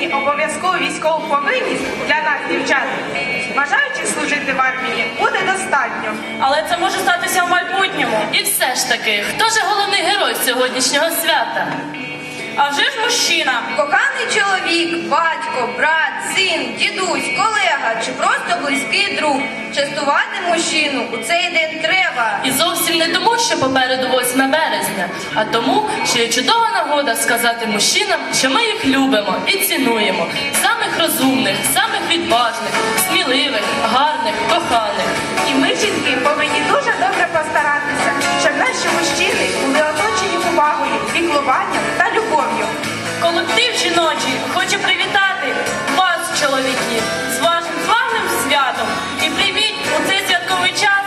Україні обов'язкову військову повинність для нас, дівчат, бажаючих служити в армії, буде достатньо. Але це може статися в майбутньому. І все ж таки, хто ж головний герой сьогоднішнього свята? Мужчина. Коханий чоловік, батько, брат, син, дідусь, колега чи просто близький друг. Частувати мужчину у цей день треба. І зовсім не тому, що попереду 8 березня, а тому, що є чудова нагода сказати мужчинам, що ми їх любимо і цінуємо. Самих розумних, самих відважних, сміливих, гарних, коханих. І ми, жінки, повинні дуже добре постаратися, щоб наші мужчини були оточені увагою, піклуванням. Колектив жіночий хоче привітати вас, чоловіки, з вашим славним святом. І прийміть у цей святковий час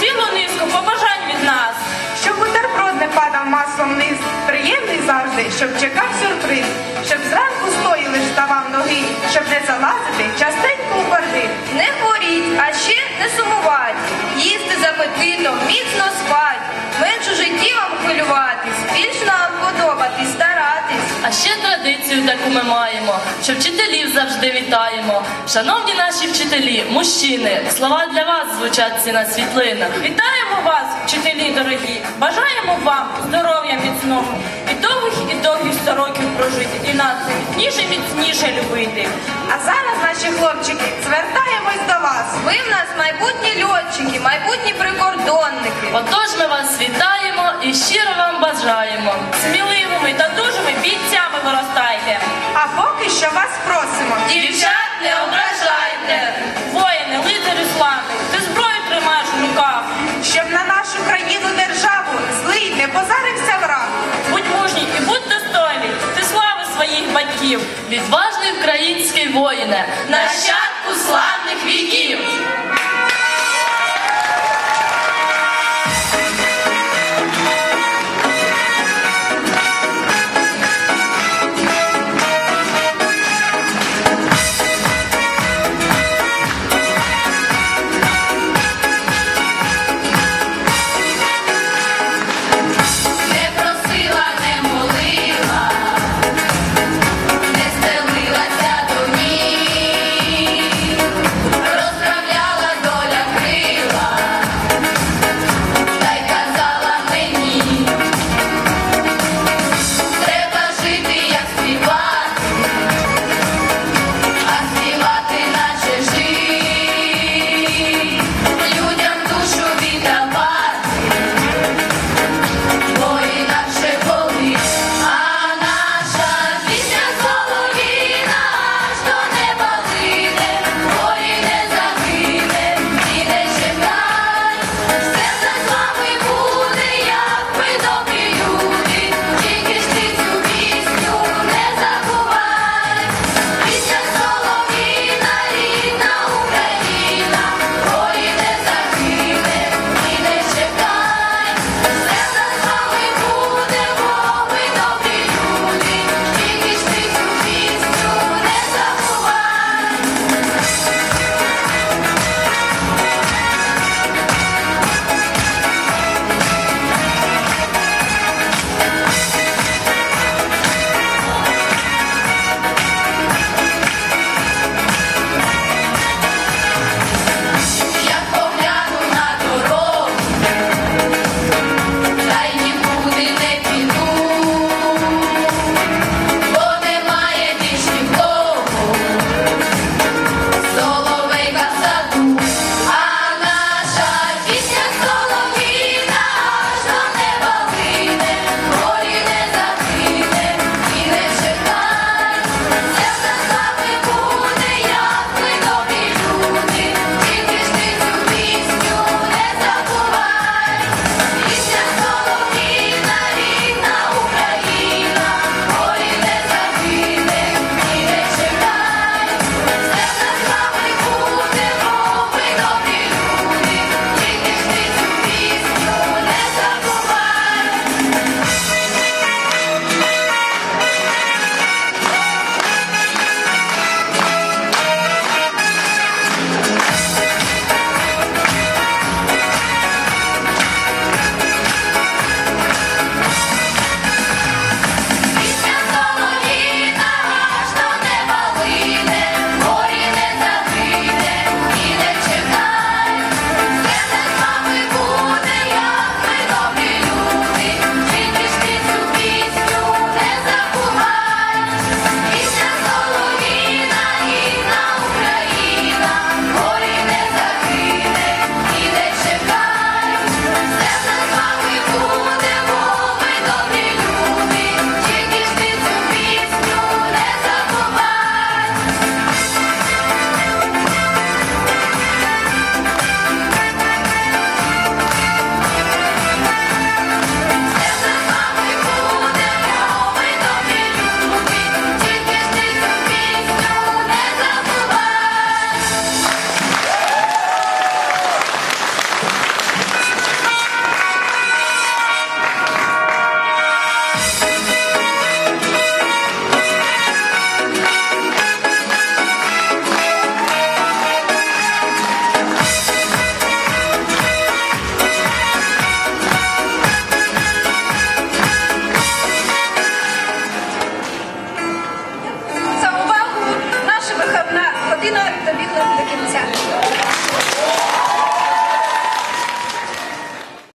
цілу низку побажань від нас. Щоб бутерброд не падав маслом вниз, приємний завжди, щоб чекав сюрприз, щоб зранку стоїли вставав ноги, щоб не залазити частенько у борди. Не хворіть, а ще не сумувать. Їсти з апетитом, міцно спать. Традицію ми маємо, що вчителів завжди вітаємо. Шановні наші вчителі, мужчини, слова для вас звучать ці на світлинах. Вітаємо вас, вчителі дорогі! Бажаємо вам здоров'я міцного і довгих міцніше міцніше любити. А зараз, наші хлопчики, звертаємось до вас. Ви в нас майбутні льотчики, майбутні прикордонники. Отож ми вас вітаємо і щиро вам бажаємо. Сміливими та дужими бійцями виростайте. А поки що вас просимо. Батьків. Відважний український воїне, Нащадку віків.